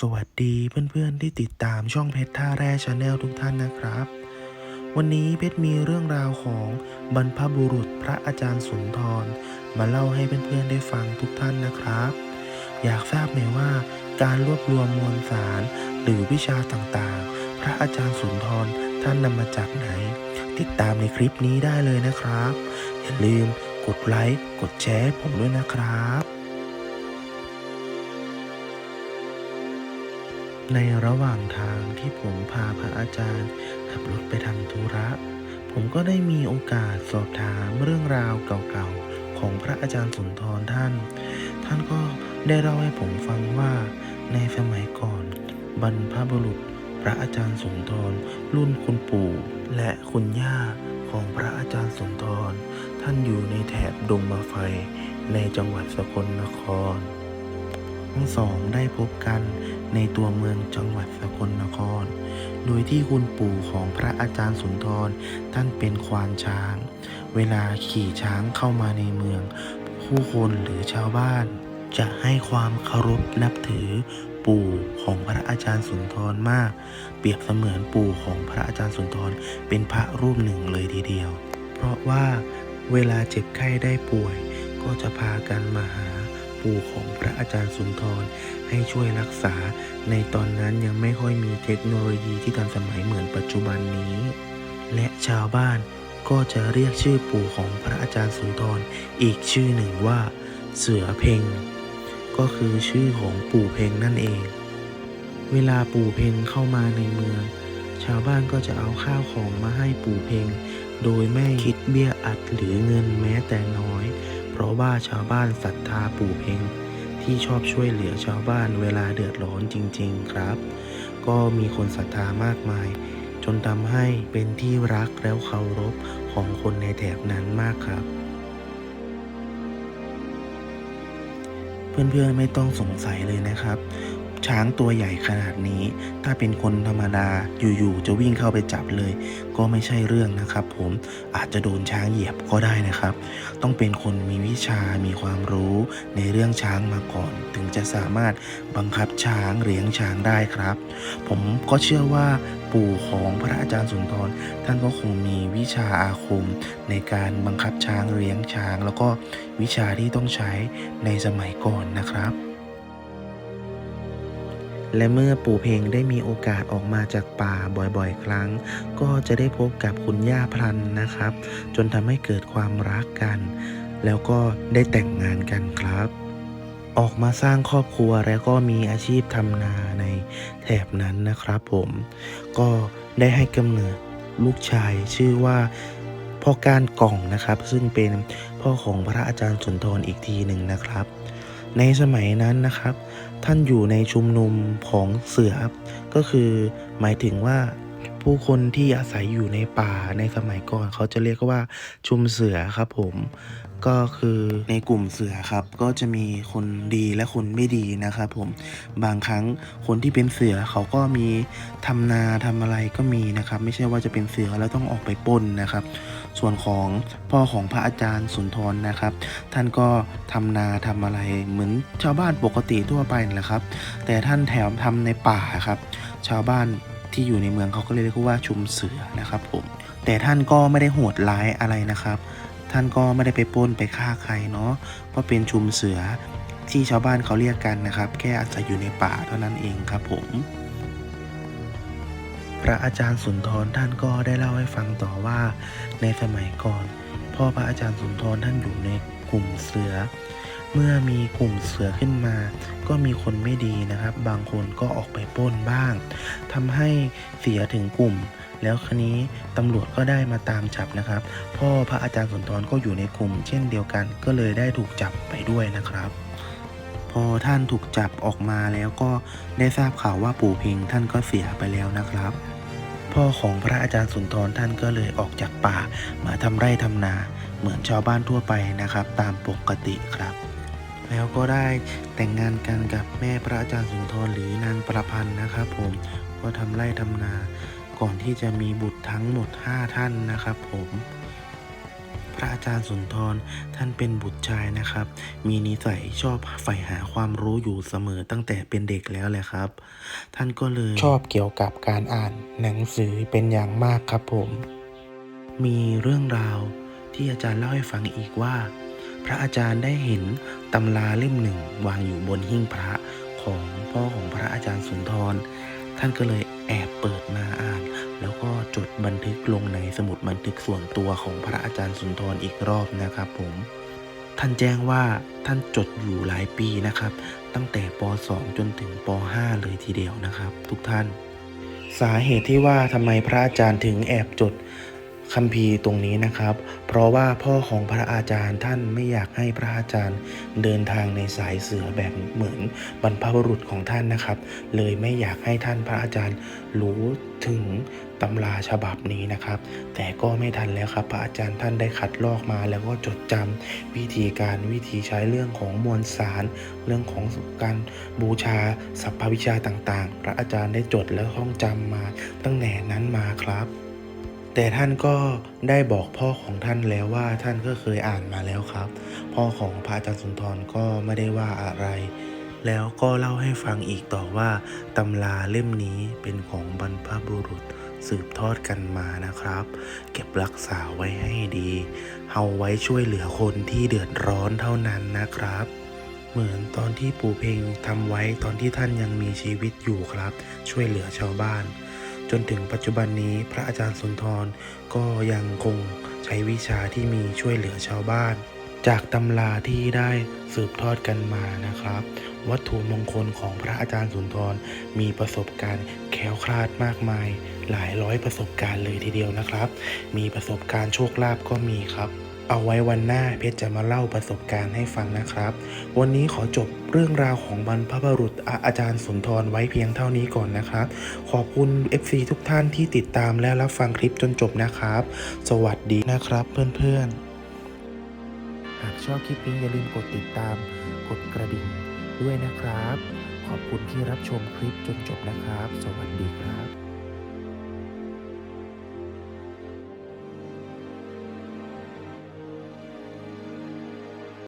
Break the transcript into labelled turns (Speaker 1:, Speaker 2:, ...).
Speaker 1: สวัสดีเพื่อนๆที่ติดตามช่องเพชรท่าแร่ชาแนลทุกท่านนะครับ วันนี้เพชรมีเรื่องราวของบรรพบุรุษพระอาจารย์สุนทร มาเล่าให้เพื่อนๆได้ฟังทุกท่านนะครับ อยากทราบไหมว่า การรวบรวมมวลสาร หรือวิชาต่างๆ พระอาจารย์สุนทรท่านนำมาจากไหน ติดตามในคลิปนี้ได้เลยนะครับ อย่าลืมกดไลค์กดแชร์ผมด้วยนะครับ ในระหว่างทางที่ผมพาพระอาจารย์ขับรถไปทำธุระ ผมก็ได้มีโอกาสสอบถามเรื่องราวเก่าๆ ของพระอาจารย์สุนทรท่าน ท่านก็ได้เล่าให้ผมฟังว่าในสมัยก่อน บรรพบุรุษ พระอาจารย์สุนทร รุ่นคุณปู่และคุณย่าของพระอาจารย์สุนทร ท่านอยู่ในแถบดงมาไฟในจังหวัดสกลนคร ทั้งสองได้พบกัน ในตัวเมืองจังหวัดสกลนคร โดยที่คุณปู่ของพระอาจารย์สุนทรท่านเป็นควานช้าง เวลาขี่ช้างเข้ามาในเมือง ผู้คนหรือชาวบ้าน จะให้ความเคารพนับถือปู่ของพระอาจารย์สุนทรมาก เปรียบเสมือนปู่ของพระอาจารย์สุนทรเป็นพระรูปหนึ่งเลยทีเดียว เพราะว่าเวลาเจ็บไข้ได้ป่วยก็จะพากันมาหาู่ของพระอาจารย์สุนทรให้ช่วยรักษา ในตอนนั้นยังไม่ค่อยมีเทคโนโลยีที่ทันสมัยเหมือนปัจจุบันนี้ และชาวบ้านก็จะเรียกชื่อปู่ของพระอาจารย์สุนทรอีกชื่อหนึ่งว่า เสือเพงก็คือชื่อของปู่เพงนั่นเอง เวลาปู่เพงเข้ามาในเมือง ชาวบ้านก็จะเอาข้าวของมาให้ปู่เพงโดยไม่คิดเบี้ยอัดหรือเงินแม้แต่น้อย เพราะว่าชาวบ้านศรัทธาปู่เพ็งที่ชอบช่วยเหลือชาวบ้านเวลาเดือดร้อนจริง ๆ ครับ ก็มีคนศรัทธามากมาย จนทำให้เป็นที่รักแล้วเคารพของคนในแถบนั้นมากครับ เพื่อนๆไม่ต้องสงสัยเลยนะครับ ช้างตัวใหญ่ขนาดนี้ ถ้าเป็นคนธรรมดาอยู่ๆจะวิ่งเข้าไปจับเลย ก็ไม่ใช่เรื่องนะครับ ผมอาจจะโดนช้างเหยียบก็ได้นะครับ ต้องเป็นคนมีวิชามีความรู้ในเรื่องช้างมาก่อน ถึงจะสามารถบังคับช้างเลี้ยงช้างได้ครับ ผมก็เชื่อว่าปู่ของพระอาจารย์สุนทรท่านก็คงมีวิชาอาคม ในการบังคับช้างเลี้ยงช้าง แล้วก็วิชาที่ต้องใช้ในสมัยก่อนนะครับ และเมื่อปู่เพงได้มีโอกาสออกมาจากป่าบ่อยๆ ครั้ง ก็จะได้พบกับคุณย่าพลันนะครับ จนทำให้เกิดความรักกัน แล้วก็ได้แต่งงานกันครับ ออกมาสร้างครอบครัวแล้วก็มีอาชีพทำนาในแถบนั้นนะครับผมก็ได้ให้กำเนิดลูกชายชื่อว่าพ่อการกล่องนะครับ ซึ่งเป็นพ่อของพระอาจารย์สุนทรอีกทีหนึ่งนะครับ ในสมัยนั้นนะครับ ท่านอยู่ในชุมนุมของเสือก็คือหมายถึงว่าผู้คนที่อาศัยอยู่ในป่าในสมัยก่อนเขาจะเรียกว่าชุมเสือครับผมก็คือในกลุ่มเสือครับ ก็จะมีคนดีและคนไม่ดีนะครับผมบางครั้งคนที่เป็นเสือเขาก็มีทำนาทำอะไรก็มีนะครับ ไม่ใช่ว่าจะเป็นเสือแล้วต้องออกไปป้นนะครับ ส่วนของพ่อของพระอาจารย์สุนทรนะครับ ท่านก็ทำนาทำอะไรเหมือนชาวบ้านปกติทั่วไปนแหละครับ แต่ท่านแถมทำในป่าครับ ชาวบ้านที่อยู่ในเมืองเขาก็เลยเรียกว่าชุมเสือนะครับผมแต่ท่านก็ไม่ได้โหดร้ายอะไรนะครับ ท่านก็ไม่ได้ไปป้นไปฆ่าใครเนาะเพราะเป็นชุมเสือที่ชาวบ้านเขาเรียกกันนะครับ แค่อาศัยอยู่ในป่าเท่านั้นเองครับผม ระอาจารย์สุนทรท่านก็ได้เล่าให้ฟังต่อว่า ในสมัยก่อน พ่อพระอาจารย์สุนทรท่านอยู่ในกลุ่มเสือ เมื่อมีกลุ่มเสือขึ้นมา ก็มีคนไม่ดีนะครับ บางคนก็ออกไปป้นบ้างทำให้เสียถึงกลุ่ม แล้วครนี้ตำรวจก็ได้มาตามจับนะครับ พ่อพระอาจารย์สุนทรก็อยู่ในกลุ่ม เช่นเดียวกัน ก็เลยได้ถูกจับไปด้วยนะครับพอท่านถูกจับออกมาแล้วก็ได้ทราบข่าวว่าปู่เพิงท่านก็เสียไปแล้วนะครับ พ่อของพระอาจารย์สุนทรท่านก็เลยออกจากป่า มาทำไร่ทำนาเหมือนชาวบ้านทั่วไปนะครับ ตามปกติครับ แล้วก็ได้แต่งงานกันกับแม่พระอาจารย์สุนทรหรือนางประพันธ์นะครับ ผมก็ทำไร่ทำนา ก่อนที่จะมีบุตรทั้งหมด 5 ท่านนะครับ ผม ระอาจารย์สุนทรท่านเป็นบุตรชายนะครับ มีนิสัยชอบใฝ่หาความรู้อยู่เสมอตั้งแต่เป็นเด็กแล้วแหละครับ ท่านก็เลยชอบเกี่ยวกับการอ่านหนังสือเป็นอย่างมากครับผม มีเรื่องราวที่อาจารย์เล่าให้ฟังอีกว่า พระอาจารย์ได้เห็นตำราเล่มหนึ่งวางอยู่บนหิ้งพระของพ่อของพระอาจารย์สุนทร ท่านก็เลย แอบเปิดมาอ่าน แล้วก็จดบันทึกลงในสมุดบันทึกส่วนตัวของพระอาจารย์สุนทรอีกรอบนะครับผม ท่านแจ้งว่าท่านจดอยู่หลายปีนะครับ ตั้งแต่ป .2 จนถึงป .5 เลยทีเดียวนะครับ ทุกท่าน สาเหตุที่ว่าทำไมพระอาจารย์ถึงแอบจด คัมภีร์ตรงนี้นะครับ เพราะว่าพ่อของพระอาจารย์ท่านไม่อยากให้พระอาจารย์เดินทางในสายเสือแบบเหมือนบรรพบุรุษของท่านนะครับ เลยไม่อยากให้ท่านพระอาจารย์รู้ถึงตำราฉบับนี้นะครับ แต่ก็ไม่ทันแล้วครับ พระอาจารย์ท่านได้คัดลอกมาแล้วก็จดจำวิธีการวิธีใช้เรื่องของมวลสาร เรื่องของการบูชาสัพพวิชาต่างๆ พระอาจารย์ได้จดและท่องจำมาตั้งแต่นั้นมาครับ แต่ท่านก็ได้บอกพ่อของท่านแล้วว่าท่านก็เคยอ่านมาแล้วครับ พ่อของพระอาจารย์สุนทรก็ไม่ได้ว่าอะไร แล้วก็เล่าให้ฟังอีกต่อว่าตำราเล่มนี้เป็นของบรรพบุรุษสืบทอดกันมานะครับ เก็บรักษาไว้ให้ดีเอาไว้ช่วยเหลือคนที่เดือดร้อนเท่านั้นนะครับ เหมือนตอนที่ปู่เพ่งทำไว้ตอนที่ท่านยังมีชีวิตอยู่ครับ ช่วยเหลือชาวบ้าน จนถึงปัจจุบันนี้พระอาจารย์สุนทรก็ยังคงใช้วิชาที่มีช่วยเหลือชาวบ้าน จากตำราที่ได้สืบทอดกันมานะครับ วัตถุมงคลของพระอาจารย์สุนทรมีประสบการณ์แคล้วคลาดมากมาย หลายร้อยประสบการณ์เลยทีเดียวนะครับ มีประสบการณ์โชคลาภก็มีครับ เอาไว้วันหน้าเพชรจะมาเล่าประสบการณ์ให้ฟังนะครับ วันนี้ขอจบเรื่องราวของบรรพบุรุษอาอาจารย์สุนทรไว้เพียงเท่านี้ก่อนนะครับ ขอบคุณ FC ทุกท่านที่ติดตามและรับฟังคลิปจนจบนะครับ สวัสดีนะครับเพื่อนๆ หากชอบคลิปนี้อย่าลืมกดติดตาม กดกระดิ่งด้วยนะครับ ขอบคุณที่รับชมคลิปจนจบนะครับ สวัสดีครับ